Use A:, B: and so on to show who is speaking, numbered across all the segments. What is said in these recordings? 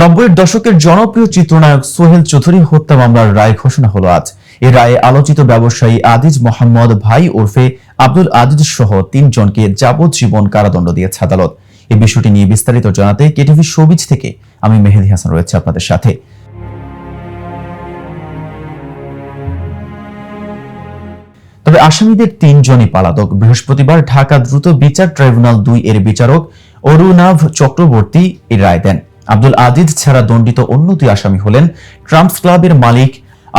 A: নব্বইয়ের দশকের জনপ্রিয় চিত্রনায়ক সোহেল চৌধুরী হত্যা মামলার রায় ঘোষণা হলো আজ। এ রায়ে আলোচিত ব্যবসায়ী আদিজ মোহাম্মদ ভাই ওরফে আব্দুল আজিজ সহ তিনজনকে যাবজ্জীবন কারাদণ্ড দিয়েছে আদালত। এই বিষয়টি নিয়ে বিস্তারিত জানাতে কেটিভি শোবিজ থেকে আমি মেহেদি হাসান রয়েছে আপনাদের সাথে। তবে আসামিদের তিনজনই পালাতক। বৃহস্পতিবার ঢাকা দ্রুত বিচার ট্রাইব্যুনাল দুই এর বিচারক অরুণাভ চক্রবর্তী এই রায় দেন। আব্দুল আজিজ ছাড়া দণ্ডিত অন্য দুই আসামি হলেন ট্রাম্পস ক্লাবের মালিক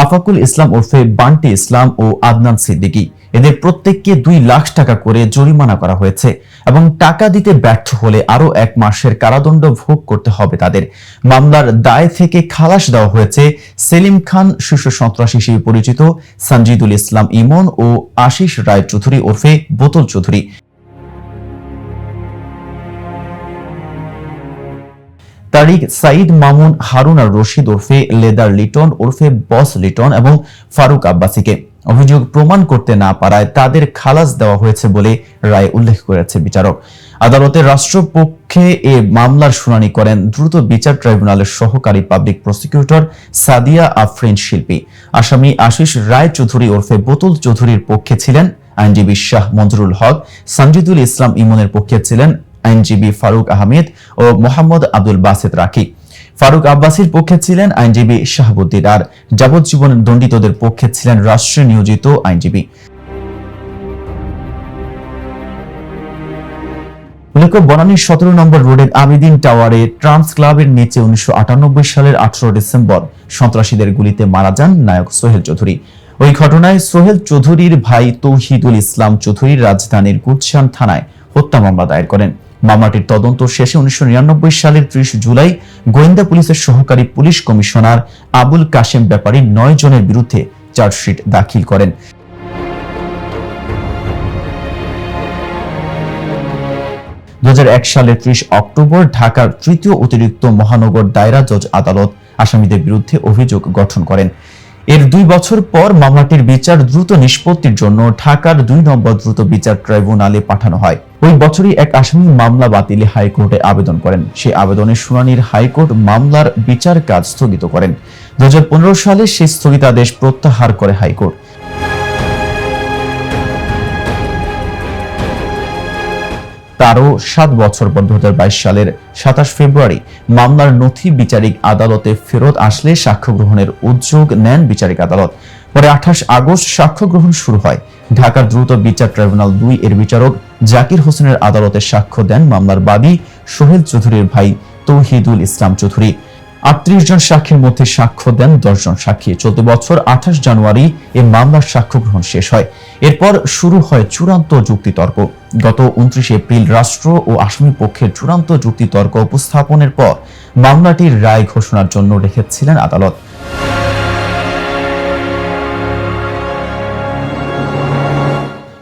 A: আফাকুল ইসলাম ওরফে বান্টি ইসলাম ও আদনান সিদ্দিকী। এদের প্রত্যেককে দুই লাখ টাকা করে জরিমানা করা হয়েছে এবং টাকা দিতে ব্যর্থ হলে আরও এক মাসের কারাদণ্ড ভোগ করতে হবে তাদের। মামলার দায় থেকে খালাস দেওয়া হয়েছে সেলিম খান, শীর্ষ সন্ত্রাসী হিসেবে পরিচিত সঞ্জিদুল ইসলাম ইমন ও আশিস রায় চৌধুরী ওরফে বোতল চৌধুরী। তারিক সাইদ মামুন, হারুন আর রশিদ ওরফে লেদার লিটন, ওরফে বস লিটন এবং ফারুক আব্বাসীকে। অভিযোগ প্রমাণ করতে না পারায় তাদের খালাস দেওয়া হয়েছে বলে রায় উল্লেখ করেছে বিচারক। আদালতের রাষ্ট্রপক্ষে এ মামলার শুনানি করেন দ্রুত বিচার ট্রাইব্যুনালের সহকারী পাবলিক প্রসিকিউটর সাদিয়া আফরিন শিল্পী। আসামি আশিস রায় চৌধুরী ওরফে বোতল চৌধুরীর পক্ষে ছিলেন আইনজীবী শাহ মঞ্জুরুল হক সঞ্জিদুল ইসলাম ইমনের পক্ষে ছিলেন আইনজীবী ফারুক আহমেদ ও মোহাম্মদ আব্দুল বাসেদ রাখি। ফারুক আব্বাসীর পক্ষে ছিলেন আইনজীবী শাহাবুদ্দিন আর যাবজ্জীবন দণ্ডিতদের পক্ষে ছিলেন রাষ্ট্রে নিয়োজিত আইনজীবী। উল্লেখ্য বনানীর সতেরো নম্বর রোডের আবিদিন টাওয়ারে ট্রান্স ক্লাবের নিচে উনিশশো আটানব্বই সালের আঠারো ডিসেম্বর সন্ত্রাসীদের গুলিতে মারা যান নায়ক সোহেল চৌধুরী। ওই ঘটনায় সোহেল চৌধুরীর ভাই তৌহিদুল ইসলাম চৌধুরী রাজধানীর গুলশান থানায় হত্যা মামলা দায়ের করেন। মামলাটির তদন্ত শেষে উনিশশো সালের ত্রিশ জুলাই গোয়েন্দা পুলিশের সহকারী পুলিশ কমিশনার আবুল কাশেম ব্যাপারী নয় জনের বিরুদ্ধে চার্জশিট দাখিল করেন। দু হাজার এক সালের ত্রিশ অক্টোবর ঢাকার তৃতীয় অতিরিক্ত মহানগর দায়রা জজ আদালত আসামিদের বিরুদ্ধে অভিযোগ গঠন করেন। এর দুই বছর পর মামলাটির বিচার দ্রুত নিষ্পত্তির জন্য ঢাকার দুই নম্বর দ্রুত বিচার ট্রাইব্যুনালে পাঠানো হয়। ওই বছরই এক আসামি মামলা বাতিলে হাইকোর্টে আবেদন করেন। সেই আবেদনের শুনানির হাইকোর্ট মামলার বিচার কাজ স্থগিত করেন। দু হাজার পনেরো সালে সেই স্থগিতাদেশ প্রত্যাহার করে হাইকোর্ট। তারও সাত বছর পর দু হাজার বাইশ সালের সাতাশ ফেব্রুয়ারি মামলার নথি বিচারিক আদালতে ফেরত আসলে সাক্ষ্য গ্রহণের উদ্যোগ নেন বিচারিক আদালত। পরে আঠাশ আগস্ট সাক্ষ্য গ্রহণ শুরু হয়। ঢাকার দ্রুত বিচার ট্রাইব্যুনাল দুই এর বিচারক জাকির হোসেনের আদালতে সাক্ষ্য দেন মামলার বাদী সোহেল চৌধুরীর ভাই তৌহিদুল ইসলাম চৌধুরী। আটত্রিশ জন সাক্ষীর মধ্যে সাক্ষ্য দেন জন সাক্ষী। চলতি বছর, আঠাশ জানুয়ারি এ মামলার সাক্ষ্য গ্রহণ শেষ হয়। এরপর শুরু হয় চূড়ান্ত যুক্তিতর্ক। গত উনত্রিশ এপ্রিল রাষ্ট্র ও আসামি পক্ষের চূড়ান্ত যুক্তিতর্ক উপস্থাপনের পর মামলাটির রায় ঘোষণার জন্য রেখেছিলেন আদালত।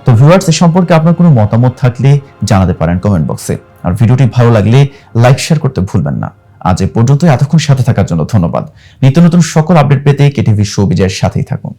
A: তো ভিউয়ার্স, এ সম্পর্কে আপনার কোনো মতামত থাকলে জানাতে পারেন কমেন্ট বক্সে। আর ভিডিওটি ভালো লাগলে লাইক, শেয়ার করতে ভুলবেন না। আজ এ পর্যন্ত এতক্ষণ সাথে থাকার জন্য ধন্যবাদ। নিত্য নতুন সকল আপডেট পেতে কেটিভি শো বিজয়ের সাথেই থাকুন।